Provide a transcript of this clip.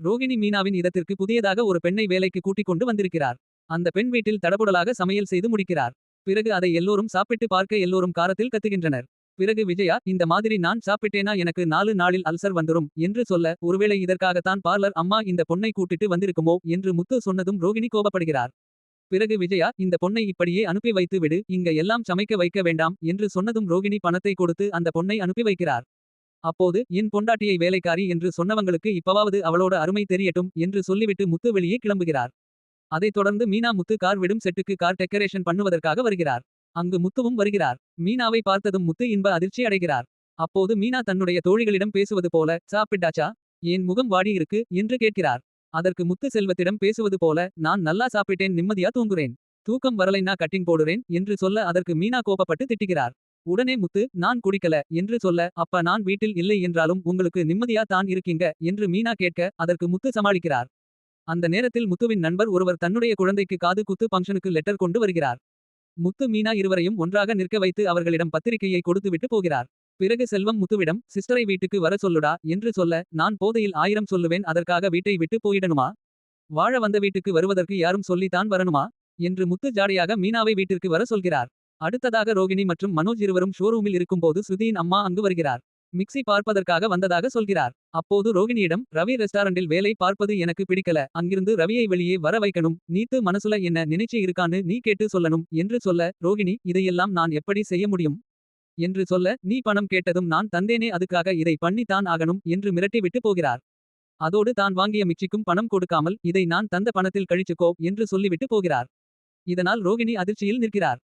ரோகிணி மீனாவின் இடத்திற்கு புதியதாக ஒரு பெண்ணை வேலைக்கு கூட்டிக் கொண்டு வந்திருக்கிறார். அந்த பெண் வீட்டில் தடபுடலாக சமையல் செய்து முடிக்கிறார். பிறகு அதை எல்லோரும் சாப்பிட்டு பார்க்க எல்லோரும் காரத்தில் கத்துகின்றனர். பிறகு விஜயா இந்த மாதிரி நான் சாப்பிட்டேனா எனக்கு நாலு நாளில் அல்சர் வந்துரும் என்று சொல்ல ஒருவேளை இதற்காகத்தான் பார்லர் அம்மா இந்த பொண்ணை கூட்டிட்டு வந்திருக்குமோ என்று முத்து சொன்னதும் ரோகிணி கோபப்படுகிறார். பிறகு விஜயா இந்த பொண்ணை இப்படியே அனுப்பி வைத்து விடு இங்க எல்லாம் சமைக்க வைக்க வேண்டாம் என்று சொன்னதும் ரோகிணி பணத்தை கொடுத்து அந்த பொண்ணை அனுப்பி வைக்கிறார். அப்போது என் பொண்டாட்டியை வேலைக்காரி என்று சொன்னவங்களுக்கு இப்பவாவது அவளோட அருமை தெரியட்டும் என்று சொல்லிவிட்டு முத்து வெளியே கிளம்புகிறார். அதைத் தொடர்ந்து மீனா முத்து கார் விடும் செட்டுக்கு கார் டெக்கரேஷன் பண்ணுவதற்காக வருகிறார். அங்கு முத்துவும் வருகிறார். மீனாவை பார்த்ததும் முத்து இன்ப அதிர்ச்சி அடைகிறார். அப்போது மீனா தன்னுடைய தோழிகளிடம் பேசுவது போல சாப்பிட்டாச்சா என் முகம் வாடி இருக்கு என்று கேட்கிறார். அதற்கு முத்து செல்வத்திடம் பேசுவது போல நான் நல்லா சாப்பிட்டேன் நிம்மதியா தூங்குறேன். தூக்கம் வரலைன்னா கட்டிங் போடுறேன் என்று சொல்ல அதற்கு மீனா கோபப்பட்டு திட்டுகிறார். உடனே முத்து நான் குடிக்கல என்று சொல்ல அப்ப நான் வீட்டில் இல்லை என்றாலும் உங்களுக்கு நிம்மதியா தான் இருக்கீங்க என்று மீனா கேட்க அதற்கு முத்து சமாளிக்கிறார். அந்த நேரத்தில் முத்துவின் நண்பர் ஒருவர் தன்னுடைய குழந்தைக்கு காது குத்து பங்கனுக்கு லெட்டர் கொண்டு வருகிறார். முத்து மீனா இருவரையும் ஒன்றாக நிற்க வைத்து அவர்களிடம் பத்திரிகையை கொடுத்துவிட்டு போகிறார். பிறகு செல்வம் முத்துவிடம் சிஸ்டரை வீட்டுக்கு வர சொல்லுடா என்று சொல்ல நான் போதையில் ஆயிரம் சொல்லுவேன் அதற்காக வீட்டை விட்டு போயிடணுமா. வாழ வந்த வீட்டுக்கு வருவதற்கு யாரும் சொல்லித்தான் வரணுமா என்று முத்து ஜாடையாக மீனாவை வீட்டிற்கு வர சொல்கிறார். அடுத்ததாக ரோகிணி மற்றும் மனோஜ் இருவரும் ஷோரூமில் இருக்கும்போது ஸ்ருதியின் அம்மா அங்கு வருகிறார். மிக்ஸி பார்ப்பதற்காக வந்ததாக சொல்கிறார். அப்போது ரோகிணியிடம் ரவி ரெஸ்டாரண்டில் வேலை பார்ப்பது எனக்கு பிடிக்கல அங்கிருந்து ரவியை வெளியே வர வைக்கணும் நீத்து மனசுல என்ன நினைச்சு இருக்கான்னு நீ கேட்டு சொல்லணும் என்று சொல்ல ரோகிணி இதையெல்லாம் நான் எப்படி செய்ய முடியும். என்று சொல்ல நீ பணம் கேட்டதும் நான் தந்தேனே அதுக்காக இதை பண்ணித்தான் தான் ஆகணும் என்று மிரட்டிவிட்டு போகிறார். அதோடு தான் வாங்கிய மிக்சிக்கும் பணம் கொடுக்காமல் இதை நான் தந்த பணத்தில் கழிச்சுக்கோ என்று சொல்லிவிட்டு போகிறார். இதனால் ரோகிணி அதிர்ச்சியில் நிற்கிறார்.